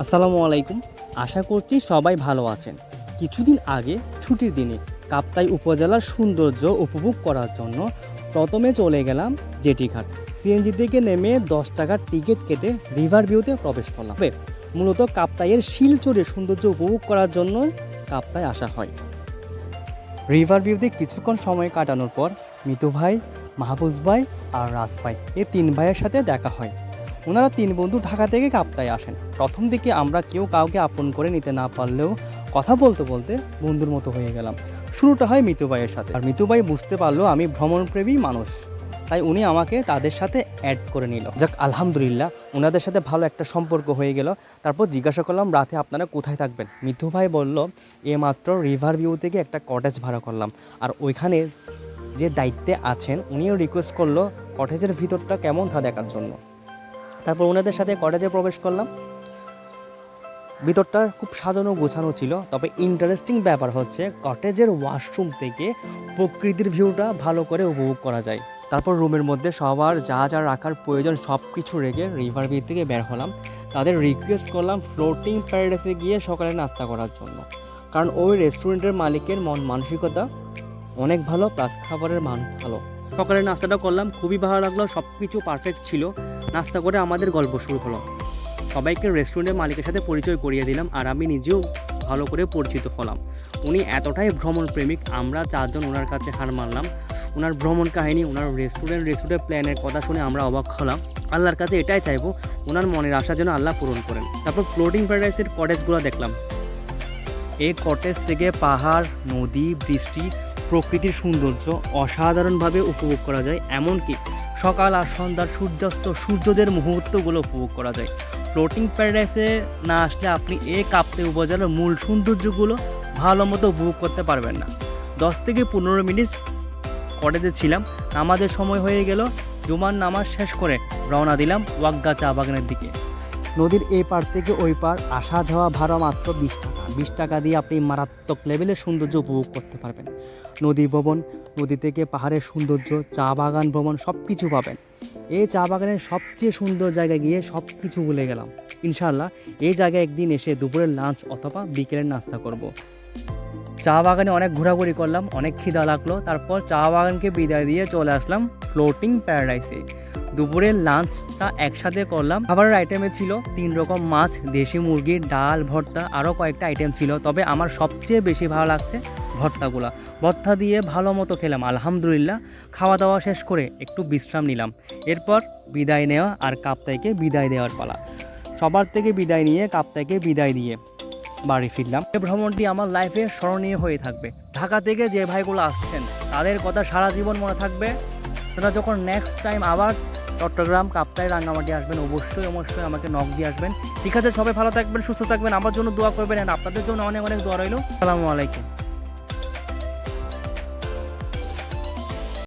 আসসালামু আলাইকুম। আশা করছি সবাই ভালো আছেন। কিছুদিন আগে ছুটির দিনে কাপ্তাই উপজেলার সৌন্দর্য উপভোগ করার জন্য প্রথমে চলে গেলাম জেটিঘাট। সিএনজি থেকে নেমে দশ টাকার টিকিট কেটে রিভার ভিউতে প্রবেশ করলাম। মূলত কাপ্তাইয়ের শিলচরের সৌন্দর্য উপভোগ করার জন্য কাপ্তায় আসা হয়। রিভার ভিউতে কিছুক্ষণ সময় কাটানোর পর মিতু ভাই, মাহফুজ ভাই আর রাজ ভাই এই তিন ভাইয়ের সাথে দেখা হয়। ওনারা তিন বন্ধু ঢাকা থেকে কাপ্তায় আসেন। প্রথম দিকে আমরা কেউ কাউকে আপন করে নিতে না পারলেও কথা বলতে বলতে বন্ধুর মতো হয়ে গেলাম। শুরুটা হয় মিতু ভাইয়ের সাথে। আর মিতু ভাই বুঝতে পারল আমি ভ্রমণপ্রেমী মানুষ। তাই উনি আমাকে তাদের সাথে অ্যাড করে নিল। যাক, আলহামদুলিল্লাহ ওনাদের সাথে ভালো একটা সম্পর্ক হয়ে গেল। তারপর জিজ্ঞাসা করলাম, রাতে আপনারা কোথায় থাকবেন? মিতু ভাই বলল মাত্র রিভার ভিউ থেকে একটা কটেজ ভাড়া করলাম। আর ওইখানে যে দায়িত্বে আছেন, উনিও রিকোয়েস্ট করল কটেজের ভিতরটা কেমন তা দেখার জন্য। তারপর ওনাদের সাথে কটেজে প্রবেশ করলাম। ভিতরটা খুব সাজানো গোছানো ছিল, তবে ইন্টারেস্টিং ব্যাপার হচ্ছে কটেজের ওয়াশরুম থেকে প্রকৃতির ভিউটা ভালো করে উপভোগ করা যায়। তারপর রুমের মধ্যে সবার যা যা রাখার প্রয়োজন সব কিছু রেখে রিভার ভিউ থেকে বের হলাম। তাদের রিকোয়েস্ট করলাম ফ্লোটিং প্যারাডাইসে গিয়ে সকালে নাস্তা করার জন্য। কারণ ওই রেস্টুরেন্টের মালিকের মন মানসিকতা অনেক ভালো প্লাস খাবারের মান ভালো। সকালে নাস্তাটা করলাম, খুবই ভালো লাগল সব কিছু পারফেক্ট ছিল। নাস্তা করে আমাদের গল্প শুরু হলো। সবাইকে রেস্টুরেন্টের মালিকের সাথে পরিচয় করিয়ে দিলাম আর আমি নিজেও ভালো করে পরিচিত হলাম। উনি এতটাই ভ্রমণ প্রেমিক, আমরা চারজন ওনার কাছে হার মানলাম। ওনার ভ্রমণ কাহিনী, ওনার রেস্টুরেন্ট রেস্টুরেন্ট প্ল্যানের কথা শুনে আমরা অবাক হলাম। আল্লাহর কাছে এটাই চাইব, ওনার মনের আশা যেন আল্লাহ পূরণ করেন। তারপর ফ্লোটিং প্যারাডাইসের কটেজগুলো দেখলাম। এই কটেজ থেকে পাহাড়, নদী, বৃষ্টি প্রকৃতির সৌন্দর্য অসাধারণভাবে উপভোগ করা যায়, এমনকি সকাল আর সন্ধ্যার সূর্যাস্ত সূর্যদের মুহূর্তগুলো উপভোগ করা যায়। ফ্লোটিং প্যারাডাইসে না আসলে আপনি এ কাপ্তে উপজেলার মূল সৌন্দর্যগুলো ভালো মতো উপভোগ করতে পারবেন না। দশ থেকে পনেরো মিনিট কটেজে ছিলাম, নামাজের সময় হয়ে গেল, জুমার নামাজ শেষ করে রওনা দিলাম ওয়াগ্গা চা বাগানের দিকে। নদীর এই পার থেকে ওই পার আসা যাওয়া ভাড়া মাত্র বিশ টাকা। বিশ টাকা দিয়ে আপনি মারাত্মক লেভেলের সৌন্দর্য উপভোগ করতে পারবেন। নদী ভবন, নদী থেকে পাহাড়ের সৌন্দর্য, চা বাগান ভ্রমণ সব কিছু পাবেন। এই চা বাগানের সবচেয়ে সুন্দর জায়গায় গিয়ে সব কিছু ভুলে গেলাম। ইনশাল্লাহ এই জায়গায় একদিন এসে দুপুরের লাঞ্চ অথবা বিকেলের নাস্তা করব। চা বাগানে অনেক ঘোরাঘুরি করলাম, অনেক খিদা লাগল। তারপর চা বাগানকে বিদায় দিয়ে চলে আসলাম ফ্লোটিং প্যারাডাইসে দুপুরের লাঞ্চটা একসাথে করলাম। খাবারের আইটেমে ছিল তিন রকম মাছ, দেশি মুরগি, ডাল, ভর্তা আরও কয়েকটা আইটেম ছিল। তবে আমার সবচেয়ে বেশি ভালো লাগছে ভর্তাগুলো। ভর্তা দিয়ে ভালো মতো খেলাম, আলহামদুলিল্লাহ। খাওয়া দাওয়া শেষ করে একটু বিশ্রাম নিলাম। এরপর বিদায় নেওয়া আর কাপ্তাইকে বিদায় দেওয়ার পালা। সবার থেকে বিদায় নিয়ে কাপ্তাইকে বিদায় দিয়ে বাড়ি ফিরলাম। এই ভ্রমণটি আমার লাইফে স্মরণীয় হয়ে থাকবে। ঢাকা থেকে যে ভাইগুলো আসছেন, তাদের কথা সারা জীবন মনে থাকবে। তারা যখন নেক্সট টাইম আবার চট্টগ্রাম, কাপ্তাই, রাঙ্গামাটি আসবেন, অবশ্যই অবশ্যই আমাকে নক দিয়ে আসবেন। ঠিক আছে, সবাই ভালো থাকবেন, সুস্থ থাকবেন। আমার জন্য দোয়া করবেন আপনাদের জন্য অনেক অনেক দোয়া রইল। আসসালামু আলাইকুম।